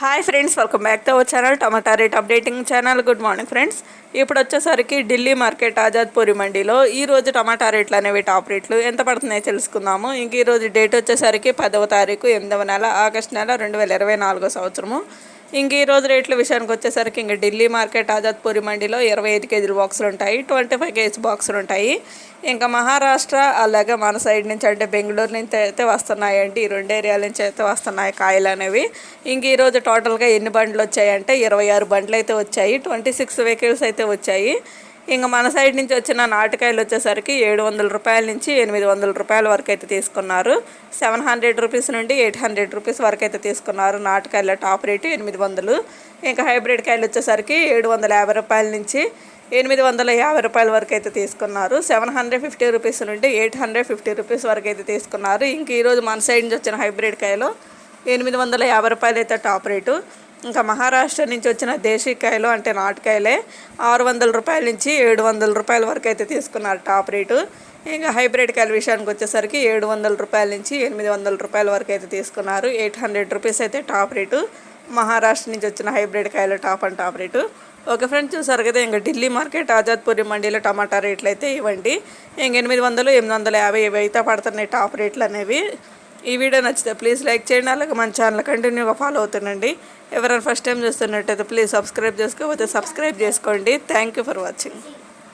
Hi friends welcome back to our channel tomato rate updating channel good morning friends ఇప్పుడు వచ్చేసరికి Delhi market ఆజాద్పూరి మండీలో ఈరోజు టమాటా రేట్లు అనేవి టాప్ రేట్లు. ఎంత పడుతున్నాయో తెలుసుకుందాము. ఇంక ఈరోజు డేట్ వచ్చేసరికి పదవ తారీఖు ఎనిమిదవ నెల ఆగస్ట్ నెల రెండు వేల ఇరవై నాలుగో సంవత్సరము. ఇంక ఈ రోజు రేట్ల విషయానికి వచ్చేసరికి ఇంక ఢిల్లీ మార్కెట్ ఆజాద్పూరి మండీలో ఇరవై ఐదు కేజీల బాక్సులు ఉంటాయి ట్వంటీ ఫైవ్ కేజీ బాక్సులు ఉంటాయి. ఇంకా మహారాష్ట్ర అలాగే మన సైడ్ నుంచి అంటే బెంగళూరు నుంచి అయితే వస్తున్నాయండి. ఈ రెండు ఏరియాల నుంచి అయితే వస్తున్నాయి కాయలు అనేవి. ఇంక ఈరోజు టోటల్గా ఎన్ని బండ్లు వచ్చాయంటే ఇరవై ఆరు బండ్లు అయితే వచ్చాయి. ట్వంటీ సిక్స్ వెహికల్స్ అయితే వచ్చాయి. ఇంకా మన సైడ్ నుంచి వచ్చిన నాటుకాయలు వచ్చేసరికి ఏడు వందల రూపాయల నుంచి ఎనిమిది వందల రూపాయల వరకు అయితే తీసుకున్నారు. సెవెన్ హండ్రెడ్ రూపీస్ నుండి ఎయిట్ హండ్రెడ్ రూపీస్ వరకు అయితే తీసుకున్నారు నాటుకాయల టాప్ రేటు ఎనిమిది వందలు. ఇంకా హైబ్రిడ్ కాయలు వచ్చేసరికి ఏడు వందల యాభై రూపాయల నుంచి ఎనిమిది వందల యాభై రూపాయల వరకు అయితే తీసుకున్నారు. సెవెన్ హండ్రెడ్ ఫిఫ్టీ రూపీస్ నుండి ఎయిట్ హండ్రెడ్ ఫిఫ్టీ రూపీస్ వరకు అయితే తీసుకున్నారు. ఇంక ఈరోజు మన సైడ్ నుంచి వచ్చిన హైబ్రిడ్ కాయలు ఎనిమిది వందల యాభై రూపాయలు అయితే టాప్ రేటు. ఇంకా మహారాష్ట్ర నుంచి వచ్చిన దేశీకాయలు అంటే నాటుకాయలే. ఆరు వందల రూపాయల నుంచి ఏడు వందల రూపాయల వరకు అయితే తీసుకున్నారు టాప్ రేటు. ఇంకా హైబ్రిడ్ కాయల విషయానికి వచ్చేసరికి ఏడు వందల రూపాయల నుంచి ఎనిమిది వందల రూపాయల వరకు అయితే తీసుకున్నారు. ఎయిట్ హండ్రెడ్ రూపీస్ అయితే టాప్ రేటు. మహారాష్ట్ర నుంచి వచ్చిన హైబ్రిడ్ కాయలు top and top rate. Okay friends చూసారు కదా ఇంకా ఢిల్లీ మార్కెట్ ఆజాద్పూరి మండీలో టమాటా రేట్లు అయితే ఇవ్వండి. ఇంక ఎనిమిది వందలు ఎనిమిది వందల యాభై ఇవి అయితే పడుతున్నాయి టాప్ రేట్లు అనేవి. ఈ వీడియో నచ్చితే ప్లీజ్ లైక్ చేయండి అలాగే మన ఛానల్ కంటిన్యూగా ఫాలో అవుతుండండి. ఎవరైనా ఫస్ట్ టైం చూస్తున్నట్టయితే ప్లీజ్ సబ్స్క్రైబ్ చేసుకోకపోతే సబ్స్క్రైబ్ చేసుకోండి. Thank you for watching